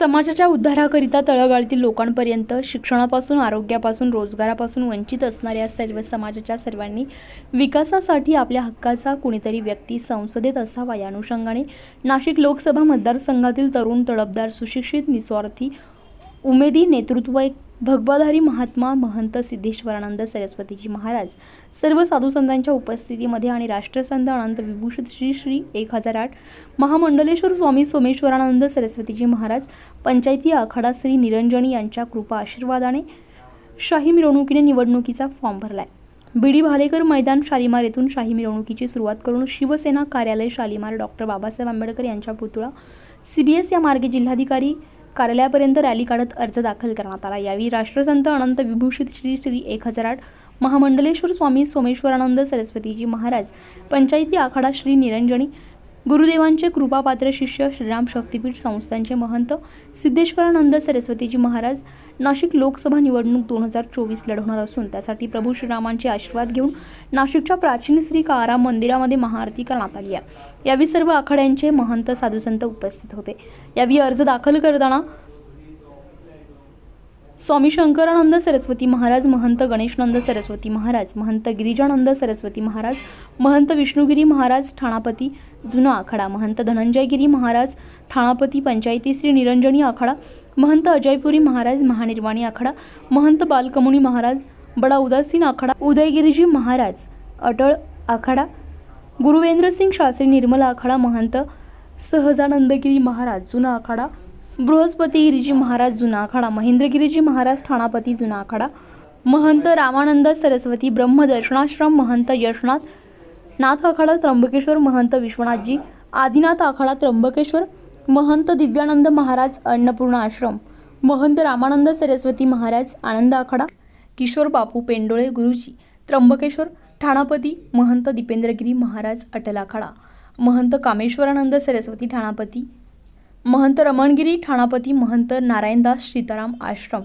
समाजाच्या उद्धाराकरिता तळागाळातील लोकांपर्यंत शिक्षणापासून आरोग्यापासून रोजगारापासून वंचित असणाऱ्या सर्व समाजाच्या सर्वांनी विकासासाठी आपल्या हक्काचा कुणीतरी व्यक्ती संसदेत असावा या अनुषंगाने नाशिक लोकसभा मतदारसंघातील तरुण तडफदार सुशिक्षित निस्वार्थी उमेदी नेतृत्व एक भगवाधारी महात्मा महंत सिद्धेश्वरानंद सरस्वतीजी महाराज सर्व साधू संतांच्या उपस्थितीमध्ये आणि राष्ट्रसंत अनंत विभूषित श्री श्री एक हजार आठ महामंडलेश्वर स्वामी सोमेश्वरानंद सरस्वतीजी महाराज पंचायती आखाडा श्री निरंजनी यांच्या कृपा आशीर्वादाने शाही मिरवणुकीने निवडणुकीचा फॉर्म आहे बीडी भालेकर मैदान शालिमार येथून शाही मिरवणुकीची सुरुवात करून शिवसेना कार्यालय शालिमार डॉक्टर बाबासाहेब आंबेडकर यांच्या पुतळा सी बी एस या मार्गे जिल्हाधिकारी कार्यालयापर्यंत रॅली काढत अर्ज दाखल करण्यात आला. यावेळी राष्ट्रसंत अनंत विभूषित श्री श्री एक हजार आठ महामंडलेश्वर स्वामी सोमेश्वरानंद सरस्वतीजी महाराज पंचायती आखाडा श्री निरंजनी गुरुदेवांचे कृपापात्र शिष्य श्रीराम शक्तीपीठ संस्थांचे महंत सिद्धेश्वरानंद सरस्वतीजी महाराज नाशिक लोकसभा निवडणूक दोन हजार चोवीस लढवणार असून त्यासाठी प्रभू श्रीरामांचे आशीर्वाद घेऊन नाशिकच्या प्राचीन श्री काराम मंदिरामध्ये महाआरती करण्यात आली आहे. यावेळी सर्व आखाड्यांचे महंत साधुसंत उपस्थित होते. यावेळी अर्ज दाखल करताना स्वामी शंकरानंद सरस्वती महाराज महंत गणेशनंद सरस्वती महाराज महंत गिरिजानंद सरस्वती महाराज महंत विष्णुगिरी महाराज ठाणापती जुना आखाडा महंत धनंजयगिरी महाराज ठाणापती पंचायती श्री निरंजनी आखाडा महंत अजयपुरी महाराज महानिर्वाणी आखाडा महंत बालकमुनी महाराज बडा उदासीन आखाडा उदयगिरीजी महाराज अटळ आखाडा गुरुवेंद्रसिंग शास्त्री निर्मला आखाडा महंत सहजानंदगिरी महाराज जुना आखाडा बृहस्पती गिरीजी महाराज जुनाखाडा महेंद्रगिरीजी महाराज ठाणापती जुना अखाडा महंत रामानंद सरस्वती ब्रह्मदर्शनाश्रम महंत यशनाथ नाथ आखाडा त्र्यंबकेश्वर महंत विश्वनाथजी आदिनाथ आखाडा त्र्यंबकेश्वर महंत दिव्यानंद महाराज अन्नपूर्णा आश्रम महंत रामानंद सरस्वती महाराज आनंद आखाडा किशोर बापू पेंडोळे गुरुजी त्र्यंबकेश्वर ठाणापती महंत दीपेंद्रगिरी महाराज अटल आखाडा महंत कामेश्वरानंद सरस्वती ठाणापती महंत रमणगिरी ठाणापती महंत नारायणदास सीताराम आश्रम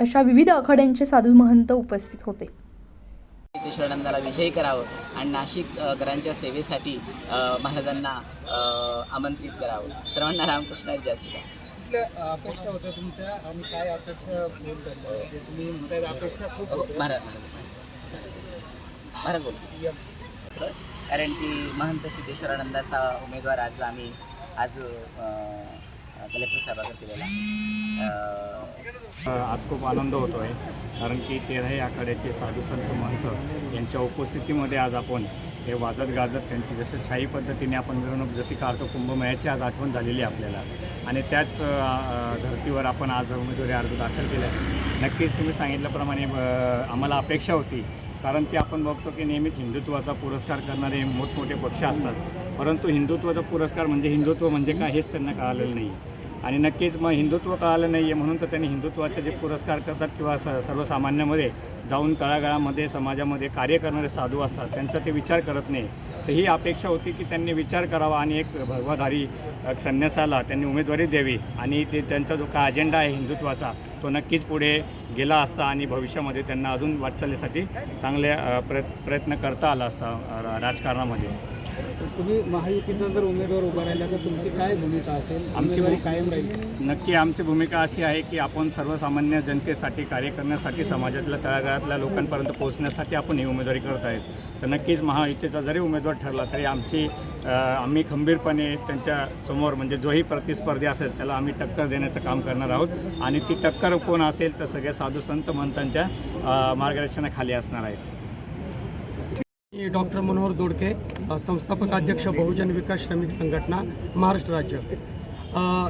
अशा विविध आखाड्यांचे साधू महंत उपस्थित होते. सिद्धेश्वरानंदाला विजयी करावं आणि नाशिककरांच्या सेवेसाठी महाराजांना आमंत्रित करावं. सर्वांना रामकृष्ण कुठल्या अपेक्षा होत्या तुमच्या आणि काय अपेक्षा पूर्ण करणार जे तुम्ही म्हणताय अपेक्षा खूप हो. महाराज महाराज महाराज. बोलतो. कारण की महंत सिद्धेश्वरानंदाचा उमेदवार आज आम्ही आज कलेक्टर साहेबाकडे केलेला आज खूप आनंद होतो आहे कारण की तेराही आखाड्याचे साधू संत महंत यांच्या उपस्थितीमध्ये आज आपण हे वाजत गाजत त्यांची जसे शाही पद्धतीने आपण मिरवणूक जशी काढतो कुंभमेळ्याची आज आठवण झालेली आहे आपल्याला. आणि त्याच धर्तीवर आपण आज उमेदवारी अर्ज दाखल केला आहे नक्कीच तुम्ही सांगितल्याप्रमाणे आम्हाला अपेक्षा होती कारण की आपण बघतो की नेहमीच हिंदुत्वाचा पुरस्कार करणारे मोठमोठे पक्ष असतात. परंतु हिंदुत्वाचा पुरस्कार म्हणजे हिंदुत्व म्हणजे काय हेच त्यांना कळालेलं नाही आणि नक्कीच मग हिंदुत्व कळालं नाही आहे म्हणून तर त्यांनी हिंदुत्वाचे जे पुरस्कार करतात किंवा स सर्वसामान्यामध्ये जाऊन तळागाळामध्ये समाजामध्ये कार्य करणारे साधू असतात त्यांचा ते विचार करत नाही. तर ही अपेक्षा होती की त्यांनी विचार करावा आणि एक भगवाधारी संन्यासाला त्यांनी उमेदवारी द्यावी आणि ते त्यांचा जो काय अजेंडा आहे हिंदुत्वाचा तो नक्कीच पुढे गेला असता आणि भविष्यामध्ये त्यांना अजून वाटचालीसाठी चांगले प्रयत् प्रयत्न करता आला असता राजकारणामध्ये. तुम्ही महायुतीचा जर उमेदवार उभा राहिला तर तुमची काय भूमिका असेल? आमची भूमिका- कायम राहील नक्की आमची भूमिका अशी आहे की आपण सर्वसामान्य जनतेसाठी कार्य करण्यासाठी समाजातल्या तळागाळातल्या लोकांपर्यंत पोहोचण्यासाठी आपण ही उमेदवारी करत आहेत. तर नक्कीच महायुतीचा जरी उमेदवार ठरला तरी आमची आम्ही खंबीरपणे त्यांच्यासमोर म्हणजे जोही प्रतिस्पर्धी असेल त्याला आम्ही टक्कर देण्याचं काम करणार आहोत. आणि ती टक्कर कोण असेल तर सगळ्या साधू संत महंतांच्या अ, मार्गदर्शनाखाली असणार आहेत. मी डॉक्टर मनोहर दोडके संस्थापक अध्यक्ष बहुजन विकास श्रमिक संघटना महाराष्ट्र राज्य.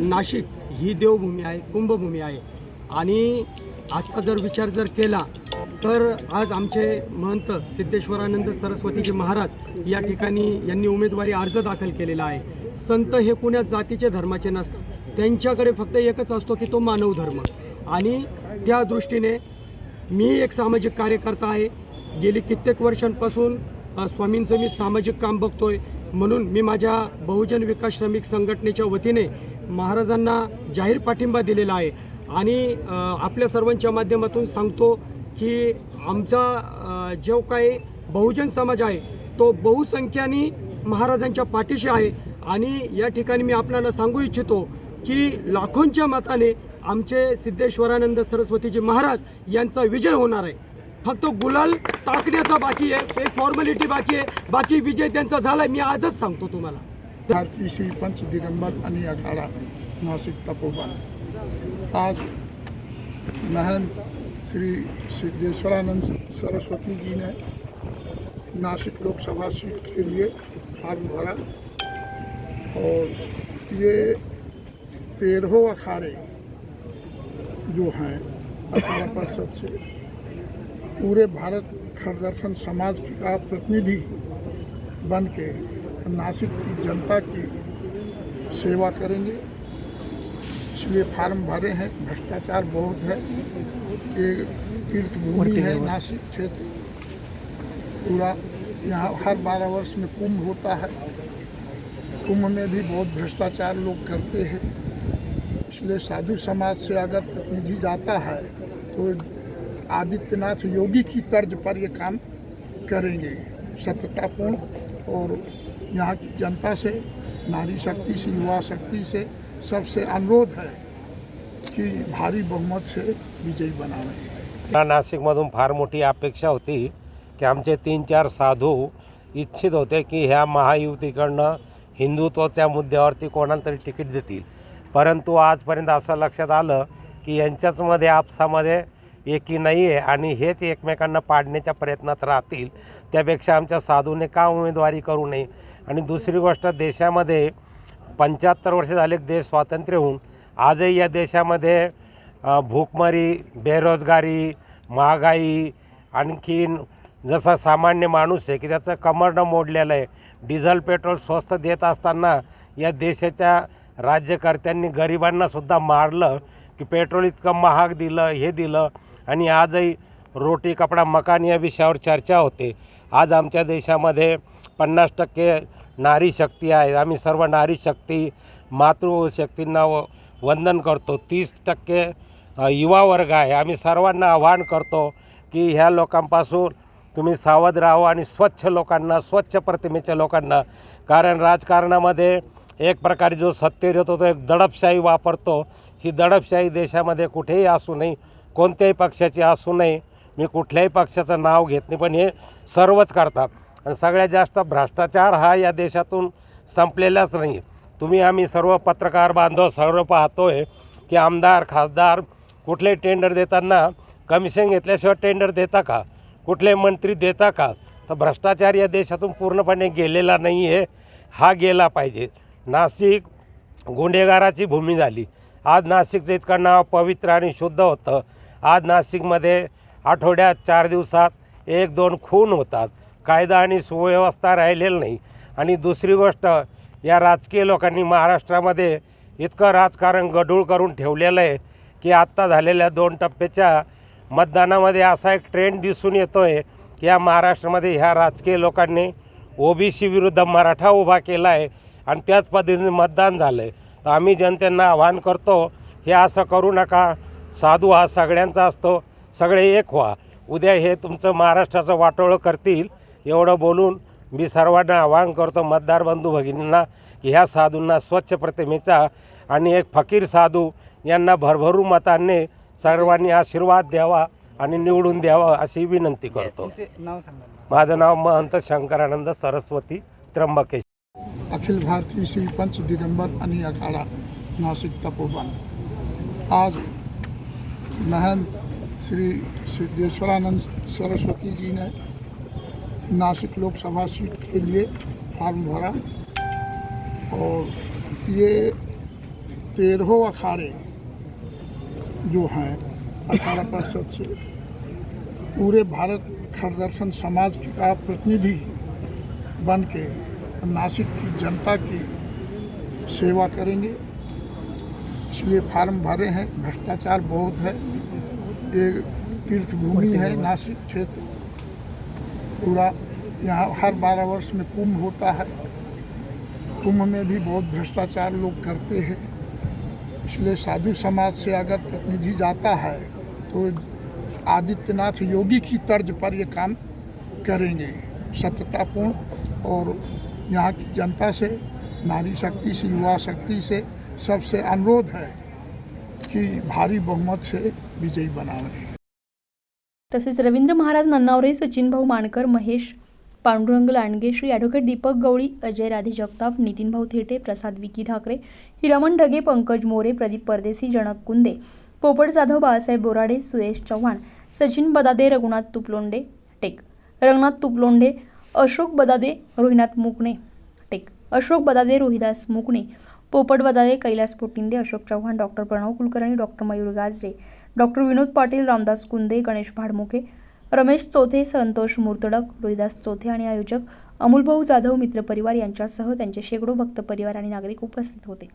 नाशिक ही देवभूमी आहे कुंभभूमी आहे. आणि आजचा जर विचार जर केला तर आज आमचे महंत सिद्धेश्वरानंद सरस्वतीजी महाराज या ठिकाणी यांनी उमेदवारी अर्ज दाखल केलेला आहे. संत हे कुण्या जातीचे धर्माचे नसतात. त्यांच्याकडे फक्त एकच असतो की तो मानव धर्म. आणि त्या दृष्टीने मी एक सामाजिक कार्यकर्ता आहे. गेली कित्येक वर्षांपासून स्वामींचं मी सामाजिक काम बघतोय. म्हणून मी माझ्या बहुजन विकास श्रमिक संघटनेच्या वतीने महाराजांना जाहीर पाठिंबा दिलेला आहे. आणि आपल्या सर्वांच्या माध्यमातून सांगतो की आमचा जो काही बहुजन समाज आहे तो बहुसंख्याने महाराजांच्या पाठीशी आहे. आणि या ठिकाणी मी आपल्याला सांगू इच्छितो की लाखोंच्या मताने आमचे सिद्धेश्वरानंद सरस्वतीजी महाराज यांचा विजय होणार आहे. फक्त गुलाल टाकण्याचा बाकी आहे एक फॉर्मॅलिटी बाकी आहे. बाकी विजय त्यांचा झाला मी आजच सांगतो तुम्हाला. भारतीय श्री पंच दिगंबर अनि अखाड़ा नाशिक तपोवन आज महंत श्री सिद्धेश्वरानंद सरस्वती जी ने नासिक लोकसभा सीट के लिए फॉर्म भरा और ये तेरहों अखाड़े जो हैं अखाड़ा परिषद से पूरे भारत खरदर्शन समाज का प्रतिनिधि बन के नासिक की जनता की सेवा करेंगे। इसलिए फार्म भरे हैं भ्रष्टाचार बहुत है। ये तीर्थ भूमि है नासिक क्षेत्र। पूरा यहाँ हर बारह वर्ष में कुंभ होता है। कुंभ में भी बहुत भ्रष्टाचार लोग करते हैं। इसलिए साधु समाज से अगर प्रतिनिधि जाता है तो आदित्यनाथ योगी की तर्ज पर ये काम करेंगे। सत्यतापूर्ण और यहाँ की जनता से नारी शक्ति से युवा शक्ति से सबसे अनुरोध है कि भारी बहुमत से विजयी बनावे। नाशिकमधून फार मोठी अपेक्षा होती की आमचे तीन चार साधू इच्छित होते की ह्या महायुतीकडनं हिंदुत्वाच्या मुद्द्यावरती कोणाला तरी तिकीट देतील. परंतु आजपर्यंत असं लक्षात आलं की यांच्याचमध्ये आपसामध्ये एकी नाही आहे आणि हेच एकमेकांना पाडण्याच्या प्रयत्नात राहतील. त्यापेक्षा आमच्या साधूने का उमेदवारी करू नये? आणि दुसरी गोष्ट देशामध्ये पंच्याहत्तर वर्ष झाले देश स्वातंत्र्य होऊन आजही या देशामध्ये भूकमरी बेरोजगारी महागाई आणखीन जसा सामान्य माणूस आहे की त्याचं कमरणं मोडलेलं आहे. डिझेल पेट्रोल स्वस्त देत असताना या देशाच्या राज्यकर्त्यांनी गरिबांनासुद्धा मारलं की पेट्रोल इतकं महाग दिलं हे दिलं. आणि आजही रोटी कपडा मकान या विषयावर चर्चा होते. आज आमच्या देशामध्ये पन्नास टक्के नारी शक्ती आहे. आम्ही सर्व नारी शक्ती मातृशक्तींना व वंदन करतो. तीस टक्के युवा वर्ग आहे. आम्ही सर्वांना आवाहन करतो की ह्या लोकांपासून तुम्ही सावध राहा आणि स्वच्छ लोकांना स्वच्छ प्रतिमेच्या लोकांना. कारण राजकारणामध्ये एक प्रकारे जो सत्तेर येतो तो एक दडपशाही वापरतो. ही दडपशाही देशामध्ये कुठेही असू नये. कोणत्याही पक्षाची असू नये. मी कुठल्याही पक्षाचं नाव घेत नाही पण हे सर्वच करतात. आणि सगळ्यात जास्त भ्रष्टाचार हा या देशातून संपलेलाच नाही. तुम्ही आम्ही सर्व पत्रकार बांधव सर्व पाहतो आहे की आमदार खासदार कुठले टेंडर देताना कमिशन घेतल्याशिवाय टेंडर देता का? कुठले मंत्री देता का? तर भ्रष्टाचार या देशातून पूर्णपणे गेलेला नाही आहे हा गेला पाहिजे. नाशिक गुन्हेगाराची भूमी झाली. आज नाशिकचं इतकं नाव पवित्र आणि शुद्ध होतं. आज नाशिकमध्ये आठवड्यात चार दिवसात एक दोन खून होतात. कायदा आणि सुव्यवस्था राहिलेलं नाही. आणि दुसरी गोष्ट या राजकीय लोकांनी महाराष्ट्रामध्ये इतकं राजकारण गढूळ करून ठेवलेलं आहे की आत्ता झालेल्या दोन टप्प्याच्या मतदानामध्ये असा एक ट्रेंड दिसून येतो आहे की या महाराष्ट्रामध्ये ह्या राजकीय लोकांनी ओबीसी विरुद्ध मराठा उभा केला आहे आणि त्याच पद्धतीने मतदान झालं आहे तर आम्ही जनतेंना आवाहन करतो हे असं करू नका. साधू हा सगळ्यांचा असतो सगळे एक व्हा. उद्या हे तुमचं महाराष्ट्राचं वाटोळं करतील एवढं बोलून मी सर्वांना आवाहन करतो मतदार बंधू भगिनींना की ह्या साधूंना स्वच्छ प्रतिमेचा आणि एक फकीर साधू यांना भरभरून मतांनी सर्वांनी आशीर्वाद द्यावा आणि निवडून द्यावा अशी विनंती करतो. माझं नाव महंत शंकरानंद सरस्वती त्र्यंबकेश. अखिल भारतीय श्री पंच दिगंबर अनि अखाड़ा नासिक तपोवन. आज महंत श्री सिद्धेश्वरानंद सरस्वती जी ने नासिक लोकसभा सीट के लिए फॉर्म भरा और ये तेरहों अखाड़े जो हैं अखाड़ा परिषद से, पूरे भारत खरदर्शन समाज का प्रतिनिधि बन के नासिक की जनता की सेवा करेंगे। इसलिए फार्म भरे हैं, भ्रष्टाचार बहुत है। ये तीर्थ भूमि है, नासिक क्षेत्र। पूरा यहाँ हर बारह वर्ष में कुंभ होता है। कुंभ में भी बहुत भ्रष्टाचार लोग करते हैं। इसलिए साधु समाज से अगर प्रतिनिधि जाता है तो आदित्यनाथ योगी की तर्ज पर ये काम करेंगे। सत्यतापूर्ण और यहाँ की जनता से, नारी शक्ति से, युवा शक्ति से सबसे अनुरोध है कि भारी बहुमत से विजयी बनावणे तसेच रवींद्र महाराज नन्नावरे सचिन भाऊ मानकर महेश पांडुरंग लांडगे श्री ॲडव्होकेट दीपक गवळी अजय राधे जगताप नितीनभाऊ थेटे प्रसाद विकी ठाकरे हिरामन ढगे पंकज मोरे प्रदीप परदेसी जनक कुंदे पोपट जाधव बाळासाहेब बोराडे सुरेश चव्हाण सचिन बदादे रघुनाथ तुपलोंडे टेक रंगनाथ तुपलोंडे अशोक बदादे रोहिनाथ मुकणे टेक अशोक बदादे रोहिदास मुकणे Popat Badade Kailas Potinde Ashok Chavan doctor Pranav Kulkarni doctor Mayur Gajre doctor Vinod Patil Ramdas Kunde Ganesh Bhadmukhe Ramesh Chothe Santosh Murtadak Rohidas Chothe आणि आयोजक अमोलभाऊ जाधव मित्रपरिवार यांच्यासह त्यांचे शेकडो भक्त परिवार आणि नागरिक उपस्थित होते.